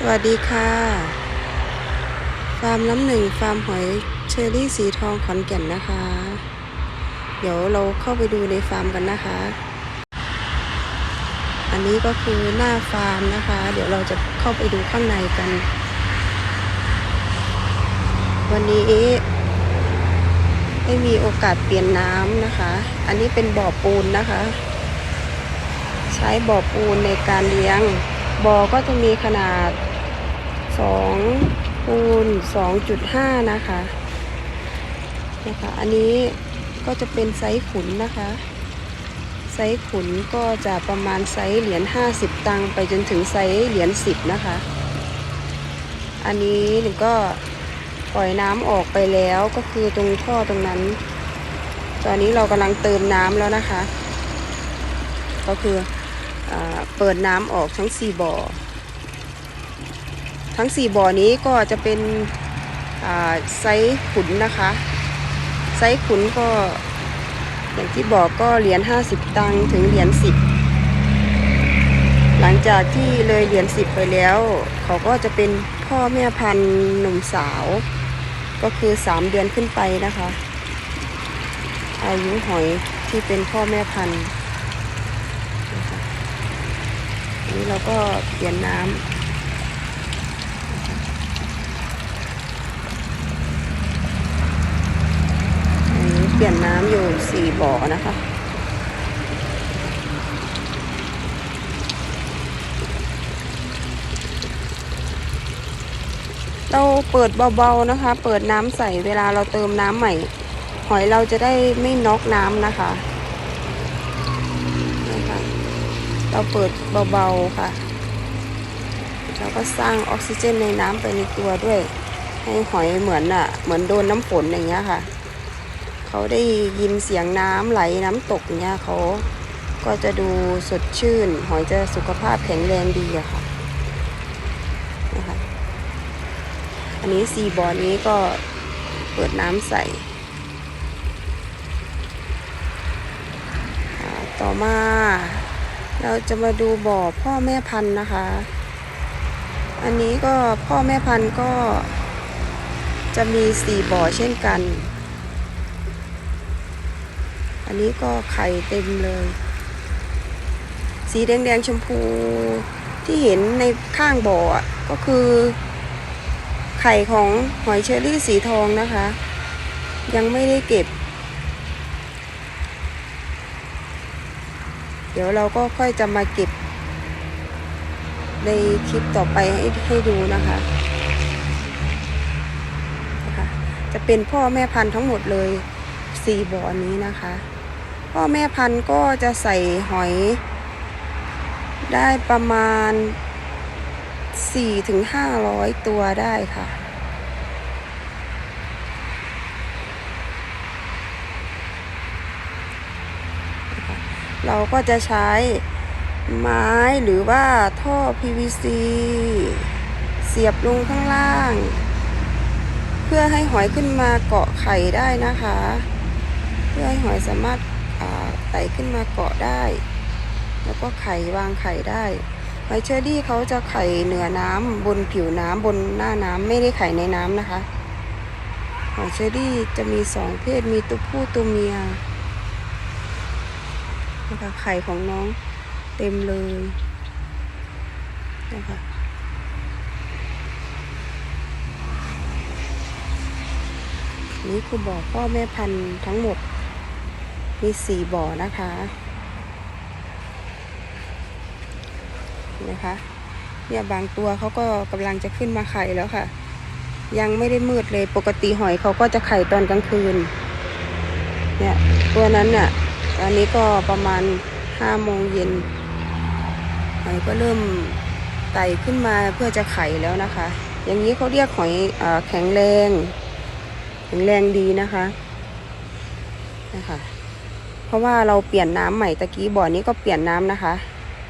สวัสดีค่ะ ฟาร์มน้ำหนึ่งฟาร์มหอยเชอรี่สีทองขอนแก่นนะคะ เดี๋ยวเราเข้าไปดูในฟาร์มกันนะคะ อันนี้ก็คือหน้าฟาร์มนะคะ เดี๋ยวเราจะเข้าไปดูข้างในกัน วันนี้ได้มีโอกาสเปลี่ยนน้ำนะคะ อันนี้เป็นบ่อปูนนะคะ ใช้บ่อปูนในการเลี้ยง บ่อก็จะมีขนาด2คูณ2.5 นะคะนะคะอันนี้ก็จะเป็นไซส์ขุนนะคะ ไซส์ขุนก็จะประมาณไซส์เหรียญ50 ตังค์ไปจนถึงไซส์เหรียญ10 นะคะ อันนี้หนูก็ปล่อยน้ำออกไปแล้วก็คือตรงท่อตรงนั้น ตอนนี้เรากำลังเติมน้ำแล้วนะคะ ก็คือ เปิดน้ำออกทั้ง 4บ่อ ทั้ง 4บ่อนี้ก็จะเป็นไซส์ขุนนะคะ ไซส์ขุนก็ อย่างที่บอกก็เหรียญ50 ตังค์ถึงเหรียญ10 หลังจากที่เลยเหรียญ10 ไปแล้ว เขาก็จะเป็นพ่อแม่พันธุ์หนุ่มสาว ก็คือ 3 เดือนขึ้นไปนะคะ อายุหอยที่เป็นพ่อแม่พันธุ์นะคะ อันนี้เราก็เปลี่ยนน้ำนี้เปลี่ยนน้ำอยู่สี่บ่อนะคะ เราเปิดเบาๆนะคะ เปิดน้ำใส่เวลาเราเติมน้ำใหม่ หอยเราจะได้ไม่น็อกน้ำนะคะ เราเปิดเบาๆค่ะแล้วก็สร้างออกซิเจนในน้ำไปในตัวด้วย ให้หอยเหมือนอะ เหมือนโดนน้ำฝนอย่างเงี้ยค่ะ เขาได้ยินเสียงน้ำไหลน้ำตกเงี้ยเขาก็จะดูสดชื่น หอยจะสุขภาพแข็งแรงดีอะค่ะนะคะอันนี้ซีบอลนี้ก็เปิดน้ำใส่ต่อมา เราจะมาดูบ่อพ่อแม่พันธุ์นะคะ อันนี้ก็พ่อแม่พันธุ์ก็จะมีสี่บ่อเช่นกัน อันนี้ก็ไข่เต็มเลย สีแดงๆชมพูที่เห็นในข้างบ่ออะก็คือ ไข่ของหอยเชอรี่สีทองนะคะ ยังไม่ได้เก็บ ดี๋ยวเราก็ค่อยจะมาเก็บ ในคลิปต่อไปให้ให้ดูนะคะนะคะ จะเป็นพ่อแม่พันธุ์ทั้งหมดเลยสี่บ่อนี้นะคะ พ่อแม่พันธุ์ก็จะใส่หอย ได้ประมาณ4-500 ตัวได้ค่ะ เราก็จะใช้ไม้หรือว่าท่อ PVC เสียบลงข้างล่าง เพื่อให้หอยขึ้นมาเกาะไข่ได้นะคะ เพื่อให้หอยสามารถไต่ขึ้นมาเกาะได้ แล้วก็ไข่วางไข่ได้หอยเชอรี่เขาจะไข่เหนือน้ำบนผิวน้ำบนหน้าน้ำไม่ได้ไข่ในน้ำนะคะหอยเชอรี่จะมีสองเพศมีตัวผู้ตัวเมีย นะคะไข่ของน้องเต็มเลยนะคะนี่คือบ่อพ่อแม่พันธุ์ทั้งหมดมีสี่บ่อนะคะนะคะเนี่ยบางตัวเขาก็กำลังจะขึ้นมาไข่แล้วค่ะ ยังไม่ได้มืดเลยปกติหอยเขาก็จะไข่ตอนกลางคืนเนี่ยตัวนั้นน่ะ อันนี้ก็ประมาณห้าโมงเย็นหอยก็เริ่มไต่ขึ้นมาเพื่อจะไข่แล้วนะคะ อย่างนี้เขาเรียกหอยอแข็งแรง แข็งแรงดีนะคะนะคะเพราะว่าเราเปลี่ยนน้ำใหม่ตะกี้บ่อนี้ก็เปลี่ยนน้ำนะคะ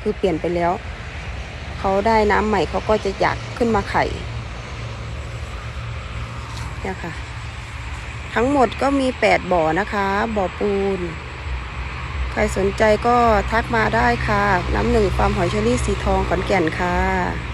คือเปลี่ยนไปแล้วเขาได้น้ำใหม่เขาก็จะอยากขึ้นมาไข่เนี่ยค่ะ ทั้งหมดก็มี8บ่อนะคะ บ่อปูน รสนใจก็ทักมาได้ค่ะ น้ำหนึ่งฟาร์มหอยเชอรี่สีทองขอนแก่นค่ะ